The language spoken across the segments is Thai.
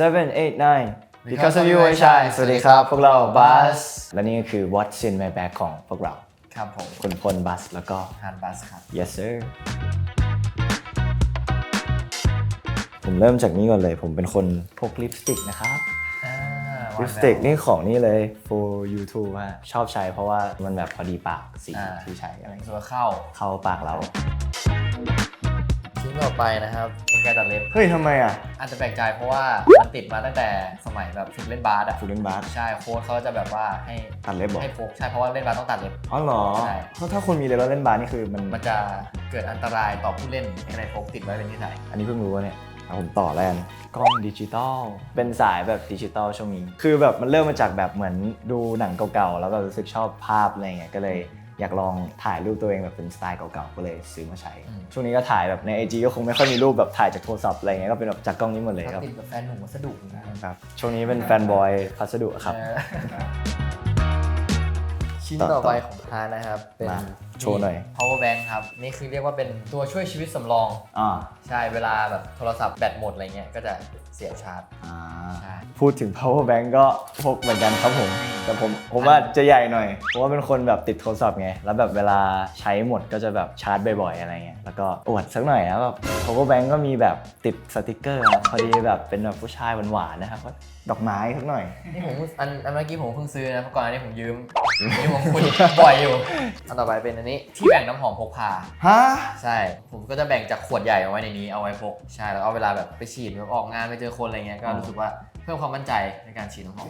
seven eight nine because of you I shine สวัสดีครับ พวกเราบัสและนี่ก็คือ what's in my bag ของพวกเรา ครับผมคุณพลบัสแล้วก็ ฮานบัสครับ yes sir ผมเริ่มจากนี้ก่อนเลย ผมเป็นคนพกลิปสติกนะครับ อ่าลิปสติกนี่ของนี่เลย for YouTube ฮะชอบใช้เพราะว่ามันแบบพอดีปากสีที่ใช้อะไรส่วนเข้า เข้าปากเรา ชิ้นต่อไปนะครับเป็นการตัดเล็บ เฮ้ยทำไมอะอาจจะแปลกใจเพราะว่ามันติดมาตั้งแต่สมัยแบบฝึกเล่นบาสอะฝึกเล่นบาสใช่โค้ชเขาจะแบบว่าให้ตัดเล็บบอกให้พกใช่เพราะว่าเล่นบาสต้องตัดเล็บ อ๋อเหรอใช่ เพราะถ้าคนมีเล็บแล้วเล่นบาสนี่คือมันมันจะเกิดอันตรายต่อผู้เล่นในในพกติดไว้เป็นนิสัยอันนี้เพิ่งรู้ว่าเนี่ยเอาผมต่อแล้วกันกล้องดิจิตอลเป็นสายแบบดิจิตอลช่วงนี้ คือแบบมันเริ่มมาจากแบบเหมือนดูหนังเก่าๆแล้วก็รู้สึกชอบภาพอะไรเงี้ยก็เลย อยากลองถ่ายรูปตัวเองแบบเป็นสไตล์เก่าๆ ก็เลยซื้อมาใช้ ช่วงนี้ก็ถ่ายแบบใน IG ก็คงไม่ค่อยมีรูปแบบถ่ายจากโทรศัพท์อะไรเงี้ยก็เป็นแบบจากกล้องนี้หมดเลยครับติดกับแฟนหนุ่มวัสดุนะครับครับช่วงนี้เป็นแฟนบอยพัสดุครับเออชิ้นต่อไปของทานนะครับ เป็นมาโชว์หน่อย power bank ครับ นี่คือเรียกว่าเป็นตัวช่วยชีวิตสำรอง อ่า ใช่ เวลาแบบโทรศัพท์แบตหมดอะไรเงี้ย ก็จะ เสียบชาร์จอ่าใช่ พูดถึง power bank ก็พกเหมือนกันครับผม แต่ผมผมว่าจะใหญ่หน่อย เพราะว่าเป็นคนแบบติดโทรศัพท์ไง แล้วแบบเวลาใช้หมดก็จะแบบชาร์จบ่อยๆอะไรเงี้ย แล้วก็อวดสักหน่อยนะแบบ power bank ก็มีแบบติดสติกเกอร์ครับพอดีแบบเป็นแบบผู้ชายหวานๆนะครับก็ดอกไม้สักหน่อย นี่ผมอันอันเมื่อกี้ผมเพิ่งซื้อนะเพราะก่อนอันนี้ผมยืมอันนี้ผมคุยบ่อยอยู่อันต่อไปเป็นอันนี้ที่แบ่งน้ำหอมพกพา ฮะ ใช่ ผมก็จะแบ่งจากขวดใหญ่เอาไว้ในนี้เอาไว้พก ใช่ แล้วเอาเวลาแบบไปฉีดแบบออกงานไปเจอคนอะไรเงี้ยก็รู้สึกว่าเพิ่มความมั่นใจในการฉีดน้ำหอม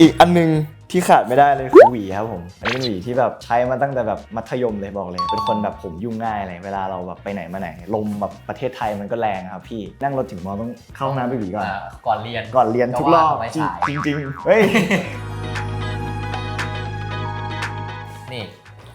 อีกอันนึงที่ขาดไม่ได้เลยคือหวีครับผมอันนี้เป็นหวีที่แบบใช้มาตั้งแต่แบบมัธยมเลยบอกเลย เป็นคนแบบผมยุ่งง่ายเลยเวลาเราแบบไปไหนมาไหน ลมแบบประเทศไทยมันก็แรงอะครับพี่นั่งรถถึงมอต้องเข้าห้องน้ำไปหวีก่อนอ่าก่อนเรียนก่อนเรียนทุกรอบไว้จริงฉายจริงๆเฮ้ยนี่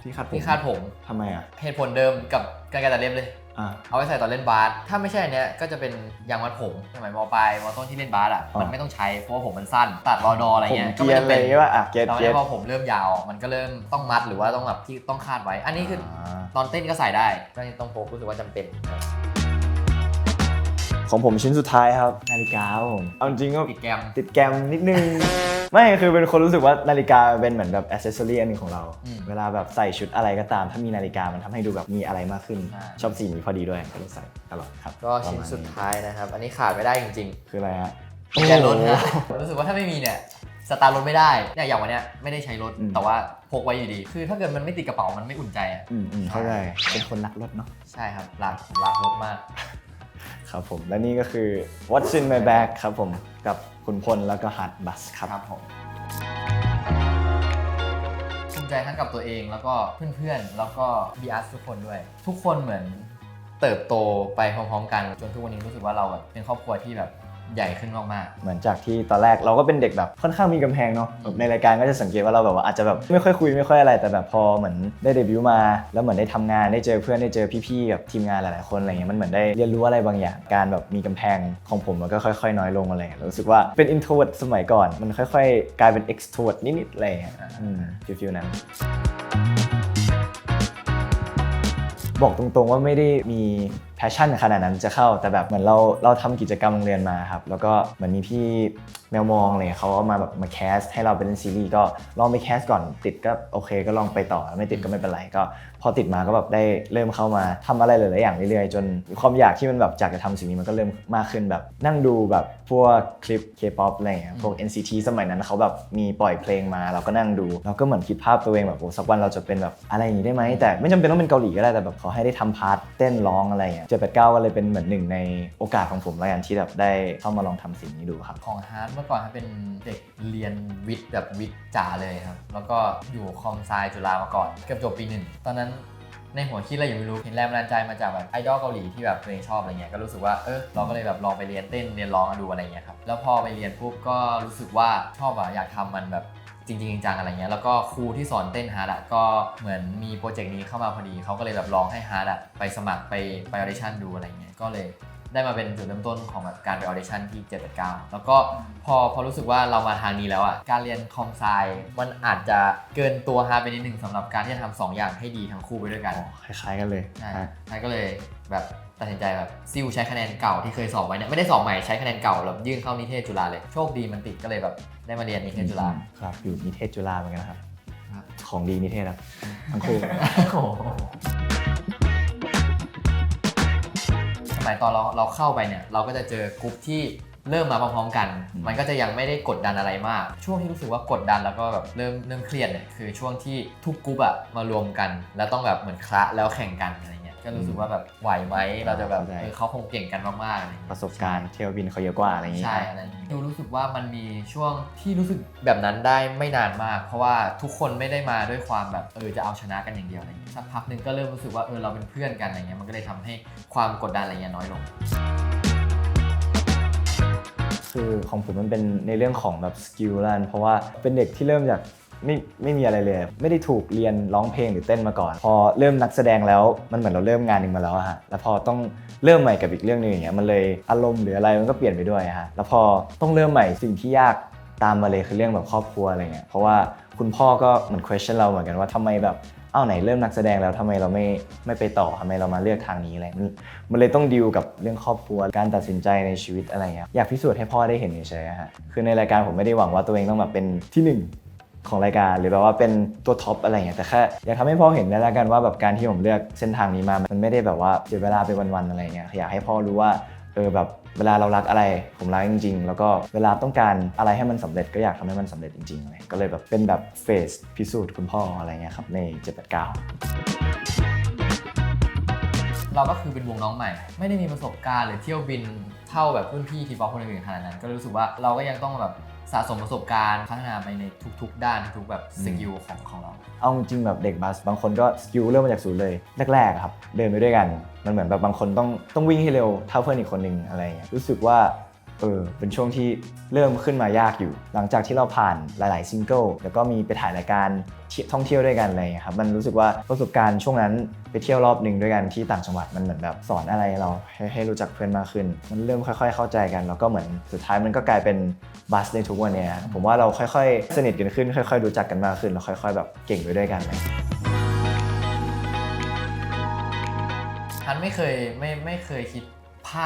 ที่คาดผมที่คาดผมทำไมอะเหตุผลเดิมกับการการตัดเล็บเลย อะเอาไว้ใส่ตอนเล่นบาสถ้าไม่ใช่อันเนี้ยก็จะเป็นยางมัดผมสมัยมปลายมต้นที่เล่นบาสอะอ๋อ มันไม่ต้องใช้เพราะว่าผมมันสั้นตัดรอดออะไรผมเงี้ยเกรียนจำเลยว่าอะเกตแต่ว่าเกตพอผมเริ่มยาวมันก็เริ่มต้องมัดหรือว่าต้องแบบที่ต้องคาดไว้ อันนี้คืออาตอนเต้นก็ใส่ได้ก็ต้องพกรู้สึกว่าจำเป็น ของผมชิ้นสุดท้ายครับ นาฬิกาครับผมเอาจริงก็ติดแกมติดแกรมนิดนึง ไม่คือเป็นคนรู้สึกว่านาฬิกาเป็นเหมือนแบบอ c เซสซอรี่อันหนึงของเรา อืม เวลาแบบใส่ชุดอะไรก็ตาม ถ้ามีนาฬิกามันทำให้ดูแบบมีอะไรมากขึ้นใช่ชอบสีนี้พอดีด้วยก็เลยใส่ตลอดครับก็ชิ้นสุดท้ายนะครับ อันนี้ขาดไม่ได้จริงคืออะไรฮะๆกุญแจรถนะรู้สึกว่าถ้าไม่มีเนี่ยสตาร์ทรถไม่ได้เนี่ยอย่างวันเนี้ยไม่ได้ใช้รถอืม แต่ว่าพกไว้อยู่ดี คือถ้าเกิดมันไม่ติดกระเป๋ามันไม่อุ่นใจอะอืมอืมเข้าใจเป็นคนรักรถเนาะ ใช่ครับรักผมรักรถมาก ครับผมและนี่ก็คือ What's in my bag ครับผมกับคุณพลแล้วก็ฮัตบัสครับครับผมภูมิใจทั้งกับตัวเองแล้วก็เพื่อนๆ แล้วก็บีอาร์ทุกคนด้วย ทุกคนเหมือนเติบโตไปพร้อมๆกัน จนทุกวันนี้รู้สึกว่าเราแบบเป็นครอบครัวที่แบบ ใหญ่ขึ้นมากเหมือนจากที่ตอนแรกเราก็เป็นเด็กแบบค่อนข้างมีกำแพงเนาะแบบในรายการก็จะสังเกตว่าเราแบบว่าอาจจะแบบไม่ค่อยคุยไม่ค่อยอะไร แต่แบบพอเหมือนได้เดบิวต์มา แล้วเหมือนได้ทำงานได้เจอเพื่อนได้เจอพี่ๆกับทีมงานหลายๆคนอะไรเงี้ยมันเหมือนได้เรียนรู้อะไรบางอย่างการแบบมีกำแพงของผมมันก็ค่อยๆ น้อยลงอะไรเงี้ยรู้สึกว่าเป็น introvert สมัยก่อน มันค่อย ๆ กลายเป็น extrovert นิดๆอะไรเงี้ยอืมฟิลๆนั้นบอกตรงๆว่าไม่ได้มีแพชชั่นขนาดนั้นจะเข้าแต่แบบเหมือนเราเราทำกิจกรรมโรงเรียนมาครับ แล้วก็เหมือนมีพี่แมวมองอะไรเลยเขาเอามาแบบมาแคสให้เราเป็นซีรีส์ก็ลองไปแคสก่อนติดก็โอเค ก็ลองไปต่อไม่ติดก็ไม่เป็นไรก็ พอติดมาก็แบบได้เริ่มเข้ามาทำอะไรหลายๆอย่างเรื่อยๆ จนความอยากที่มันแบบอยากจะทำสิ่งนี้มันก็เริ่มมากขึ้นแบบ นั่งดูแบบพวกคลิป K-POP อะไรอย่างเงี้ยพวก NCT สมัยนั้นเขาแบบมีปล่อยเพลงมาเราก็นั่งดูเราก็เหมือนคิดภาพตัวเองแบบโอ้สักวันเราจะเป็นแบบอะไรอย่างนี้ได้ไหมแต่ไม่จำเป็นต้องเป็นเกาหลีก็ได้แต่แบบขอให้ได้ทำพาร์ทเต้นร้องอะไรอย่างเงี้ยเจ็ดแปดเก้าก็เลยเป็นเหมือนหนึ่งในโอกาสของผมแล้วกันที่แบบได้เข้ามาลองทำสิ่งนี้ดูครับ ของฮาร์ดเมื่อก่อนฮาร์ดเป็นเด็กเรียนวิทย์แบบวิทย์จ๋าเลยครับ แล้วก็อยู่คอมไซจุฬามาก่อนเกือบจบปีหนึ่ง ตอนนั้นในหัวคิดอะไรอยู่ไม่รู้เห็นแรงบันดาลใจมาจากแบบไอดอลเกาหลีที่แบบตัวเองชอบอะไรเงี้ยก็รู้สึกว่าเออเราก็เลยแบบลองไปเรียนเต้นเรียนร้องดูอะไรเงี้ยครับแล้วพอไปเรียนปุ๊บก็รู้สึกว่าชอบอะอยากทำมันแบบ จริงๆจังๆอะไรเงี้ยแล้วก็ครูที่สอนเต้นฮาร์ดอะก็เหมือนมีโปรเจกต์นี้เข้ามาพอดีเขาก็เลยแบบลองให้ฮาร์ดอะไปสมัครไปไปออดิชั่นดูอะไรเงี้ยก็เลยได้มาเป็นจุดเริ่มต้นของแบบการไปออเดชั่นที่ 789 แล้วก็พอพอรู้สึกว่าเรามาทางนี้แล้วอะ การเรียนคอมไซมันอาจจะเกินตัวฮาร์ดไปนิดหนึ่งสำหรับการที่จะทำสองอย่างให้ดีทั้งคู่ไปด้วยกันคล้ายๆกันเลยใช่ฮะใช่ก็เลยแบบ ตัดตัดสินใจแบบซิ่วใช้คะแนนเก่าที่เคยสอบไว้เนี่ยไม่ได้สอบใหม่ใช้คะแนนเก่าแล้วยื่นเข้านิเทศจุฬาเลยโชคดีมันติดก็เลยแบบได้มาเรียนนิเทศจุฬาครับอยู่นิเทศจุฬาเหมือนกันนะครับครับ ของดีนิเทศครับทั้งคู่โอ้โหสมัยตอนเราเราเข้าไปเนี่ยเราก็จะเจอกลุ่มที่เริ่มมาพร้อมๆกันอืมมันก็จะยังไม่ได้กดดันอะไรมาก ช่วงที่รู้สึกว่ากดดันแล้วก็แบบเริ่มเริ่มเครียดเนี่ยคือช่วงที่ทุกกลุ่มอะมารวมกัน แล้วต้องแบบเหมือนคละแล้วแข่งกันอะไรเงี้ย ก็รู้สึกว่าแบบไหวไหมเราจะแบบเข้าใจ เออเขาคงเก่งกันมากๆอะไรเงี้ยประสบการณ์เที่ยวบินเขาเยอะกว่าอะไรอย่างงี้ใช่อะไรอย่างนี้ดูรู้สึกว่ามันมีช่วงที่รู้สึกแบบนั้นได้ไม่นานมาก เพราะว่าทุกคนไม่ได้มาด้วยความแบบเออจะเอาชนะกันอย่างเดียวอะไรอย่างนี้สักพักหนึ่งก็เริ่มรู้สึกว่าเออเราเป็นเพื่อนกันอะไรเงี้ยมันก็เลยทำให้ความกดดันอะไรเงี้ยน้อยลง คือของผมมันเป็นในเรื่องของแบบสกิลแล้วกันเพราะว่าเป็นเด็กที่เริ่มจาก ไม่ไม่มีอะไรเลย ไม่ได้ถูกเรียนร้องเพลงหรือเต้นมาก่อน พอเริ่มนักแสดงแล้วมันเหมือนเราเริ่มงานหนึ่งมาแล้วอะฮะแล้วพอต้องเริ่มใหม่กับอีกเรื่องหนึ่งอย่างเงี้ยมันเลยอารมณ์หรืออะไรมันก็เปลี่ยนไปด้วยฮะแล้วพอต้องเริ่มใหม่สิ่งที่ยากตามมาเลยคือเรื่องแบบครอบครัวอะไรเงี้ยเพราะว่าคุณพ่อก็เหมือน question เราเหมือนกันว่าทำไมแบบเอ้าไหนเริ่มนักแสดงแล้วทำไมเราไม่ไม่ไปต่อทำไมเรามาเลือกทางนี้อะไรมันมันเลยต้องดิวกับเรื่องครอบครัวการตัดสินใจในชีวิตอะไรเงี้ยอยากพิสูจน์ให้พ่อได้เห็นเฉยๆอะฮะคือในรายการผมไม่ได้หวังว่าตัวเองต้องแบบเป็นที่หนึ่ง ของรายการ หรือแบบว่าเป็นตัวท็อปอะไรเงี้ยแต่แค่อยากทำให้พ่อเห็นได้แล้วกันว่าแบบการที่ผมเลือกเส้นทางนี้มามันไม่ได้แบบว่าเสียเวลาไปวันๆอะไรเงี้ยอยากให้พ่อรู้ว่าเออแบบเวลาเรารักอะไร ผมรักจริง ๆ แล้วก็เวลาต้องการอะไรให้มันสำเร็จก็อยากทำให้มันสำเร็จจริงๆอะไรก็เลยแบบเป็นแบบเฟสพิสูจน์คุณพ่ออะไรเงี้ยครับใน 789 เราก็คือเป็นวงน้องใหม่ ไม่ได้มีประสบการณ์หรือเที่ยวบินเท่าแบบรุ่นพี่ทีป๊อปคนอื่นๆขนาดนั้น ก็รู้สึกว่าเราก็ยังต้องแบบ สะสมประสบการณ์พัฒนาไปในทุกๆ ด้านทุกแบบสกิลของของเรา เอาจริงแบบเด็กบัสบางคนก็สกิลเริ่มมาจากศูนย์เลยแรกๆอะครับเดินไปด้วยกัน มันเหมือนแบบบางคนต้องต้องวิ่งให้เร็วเท่าเพื่อนอีกคนหนึ่งอะไรเงี้ยรู้สึกว่า เออเป็นช่วงที่เริ่มขึ้นมายากอยู่ หลังจากที่เราผ่านหลาย ๆ ซิงเกิลแล้วก็มีไปถ่ายรายการท่องเที่ยวด้วยกันอะไรเงี้ยครับมันรู้สึกว่าประสบการณ์ช่วงนั้นไปเที่ยวรอบหนึ่งด้วยกันที่ต่างจังหวัดมันเหมือนแบบสอนอะไรเราให้ให้รู้จักเพื่อนมากขึ้น มันเริ่มค่อย ๆ เข้าใจกันแล้วก็เหมือนสุดท้ายมันก็กลายเป็นบัสในทุกวันเนี้ยผมว่าเราค่อย ๆ สนิทกันขึ้น ค่อย ๆ รู้จักกันมากขึ้นแล้วค่อย ๆ แบบเก่งไปด้วยกันเลยทันไม่เคยไม่ไม่เคยคิด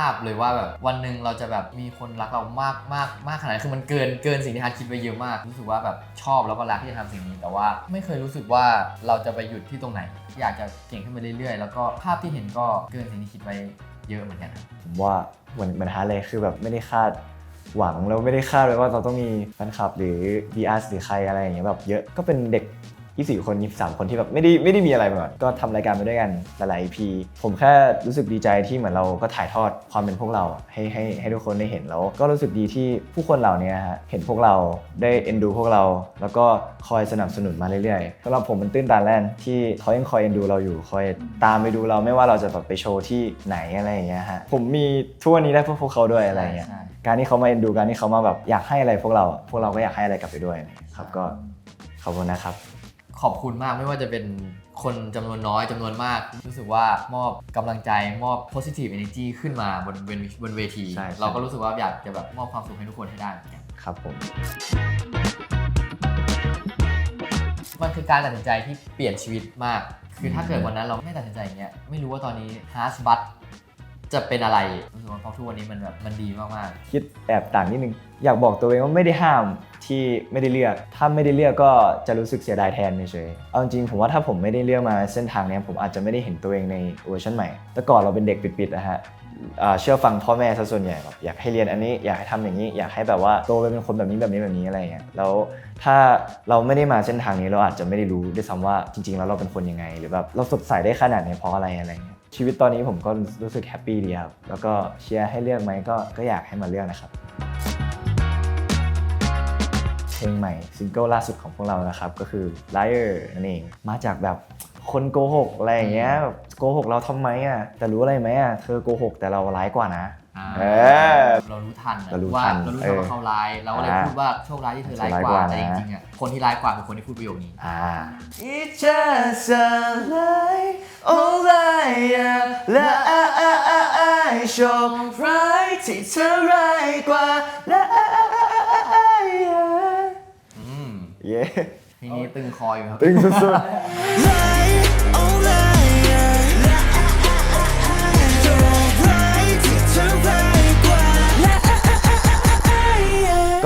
าพเลยว่าแบบวันหนึ่งเราจะแบบมีคนรักเรามากมากมากขนาดนั้นคือมันเกินเกินสิ่งที่ทันคิดไปเยอะมาก รู้สึกว่าแบบชอบแล้วก็รักที่จะทำสิ่งนี้ แต่ว่าไม่เคยรู้สึกว่าเราจะไปหยุดที่ตรงไหน อยากจะเก่งขึ้นไปเรื่อยๆ แล้วก็ภาพที่เห็นก็เกินสิ่งที่คิดไว้เยอะเหมือนกันครับ ผมว่าเหมือนเหมือนฮาร์เลยคือแบบไม่ได้คาดหวังแล้วไม่ได้คาดเลยว่าเราต้องมีแฟนคลับหรือ VR หรือใครอะไรอย่างเงี้ยแบบเยอะก็เป็นเด็ก 24 คน 23 คนที่แบบไม่ได้ไม่ได้มีอะไรมาก่อนก็ทำรายการไปด้วยกันหลายๆ EP ผมแค่รู้สึกดีใจที่เหมือนเราก็ถ่ายทอดความเป็นพวกเราให้ให้ให้ทุกคนได้เห็นแล้ว ก็รู้สึกดีที่ผู้คนเหล่านี้ฮะเห็นพวกเราได้เอ็นดูพวกเรา แล้วก็คอยสนับสนุนมาเรื่อยๆสำหรับผมมันตื้นตันแล่นที่เขายังคอยเอ็นดูเราอยู่คอยตามไปดูเราไม่ว่าเราจะแบบไปโชว์ที่ไหนอะไรอย่างเงี้ยฮะผมมีทุกวันนี้ได้เพราะพวกเขาด้วยอะไรอย่างเงี้ยใช่การที่เขามาเอ็นดูการที่เขามาแบบอยากให้อะไรพวกเราอะพวกเราก็อยากให้อะไรกลับไปด้วยครับก็ขอบคุณนะครับ ขอบคุณมากไม่ว่าจะเป็นคนจำนวนน้อยจำนวนมาก รู้สึกว่ามอบกำลังใจมอบ positive energy ขึ้นมาบนบนบนเวที ใช่ใช่ เราก็รู้สึกว่าอยากจะแบบมอบความสุขให้ทุกคนให้ได้เหมือนกัน ครับผม มันคือการตัดสินใจที่เปลี่ยนชีวิตมาก คือถ้าเกิดวันนั้นเราไม่ตัดสินใจอย่างเงี้ย ไม่รู้ว่าตอนนี้ฮาร์สบัตจะเป็นอะไรรู้สึกว่าเพราะทุกวันนี้มันแบบมันดีมากๆคิดแอบต่างนิดนึง อยากบอกตัวเองว่าไม่ได้ห้าม ที่ไม่ได้เลือก ถ้าไม่ได้เลือกก็จะรู้สึกเสียดายแทนเฉยๆเอาจริงผมว่าถ้าผมไม่ได้เลือกมาเส้นทางเนี้ยผมอาจจะไม่ได้เห็นตัวเองในเวอร์ชันใหม่ แต่ก่อนเราเป็นเด็กปิดๆนะฮะเชื่อฟังพ่อแม่ซะส่วนใหญ่แบบอยากให้เรียนอันนี้อยากให้ทำอย่างนี้อยากให้แบบว่าโตไปเป็นคนแบบนี้แบบนี้แบบนี้อะไรอย่างเงี้ยแล้วถ้าเราไม่ได้มาเส้นทางนี้เราอาจจะไม่ได้รู้ด้วยซ้ำว่าจริง ๆ แล้วเราเป็นคนยังไง หรือแบบเราสดใสได้ขนาดไหนเพราะอะไรอะไรอย่างเงี้ยชีวิตตอนนี้ผมก็รู้สึกแฮปปี้ดีครับแล้วก็เชียร์ให้เลือกไหมก็ก็อยากให้มาเลือกนะครับ เพลงใหม่ซิงเกิลล่าสุดของพวกเรานะครับ ก็คือ Liar นั่นเองมาจากแบบคนโกหกอะไรอย่างเงี้ยแบบโกหกเราทำไมอะแต่รู้อะไรไหมอะเธอโกหกแต่เราร้ายกว่านะเออเรารู้ทันนะเรารู้ว่าทันเรารู้เอทันอว่าเขาร้ายเราก็เลยอ่าพูดว่าโชคร้ายที่เธอร้ายเธอร้ายกกว่าว่าแต่จนะริงๆอะคนที่ร้ายกว่าคือคนที่พูดประโยคนี้ อ่า It's just a lie oh liar และโชคร้ายที่เธอร้ายกว่า liar อืม เย้ เพลงนี้ตึงคออยู่ครับ ตึงสุด Lie,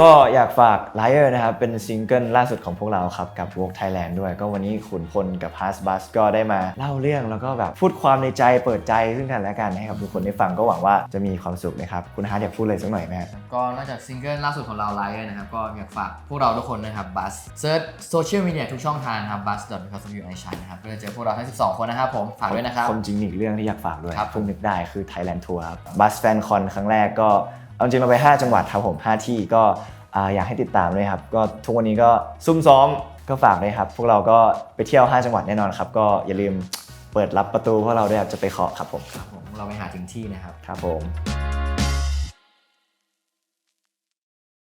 ก็อยากฝาก Liar นะครับ เป็นซิงเกิลล่าสุดของพวกเราครับ กับ Vogue Thailand ด้วย ก็วันนี้ขุนพลกับ h a s b u s ก็ได้มาเล่าเรื่องแล้วก็แบบพูดความในใจเปิดใจซึ่งกันและกันให้กับทุกคนได้ฟังก็หวังว่าจะมีความสุขนะครับ คุณฮาร์ดอยากพูดอะไรสักหน่อยไหมฮะ ก็นอกจากซิงเกิลล่าสุดของเราไลฟ์นะครับ ก็อยากฝากพวกเราทุกคนนะครับบัสเซิร์ชโซเชียลมีเดียทุกช่องทางครับบัส because of you I shine นะครับก็จะเจอพวกเราทั้ง 12 คนนะครับผมฝากด้วยนะครับความจริงมีอีกเรื่องที่อยากฝากด้วยครับ เพิ่งนึกได้คือ Thailand Tour ครับบัสแฟนคอนครั้งแรกก็ เอาจริงเราไป 5 จังหวัดครับผม 5 ที่ก็อ่าอยากให้ติดตามด้วยครับ ก็ทุกวันนี้ก็ซุ่มซ้อมก็ฝากด้วยครับ พวกเราก็ไปเที่ยว 5 จังหวัดแน่นอนครับ ก็อย่าลืมเปิดรับประตูพวกเราด้วยครับจะไปเคาะครับผมครับผม เราไปหาถึงที่นะครับ ครับผม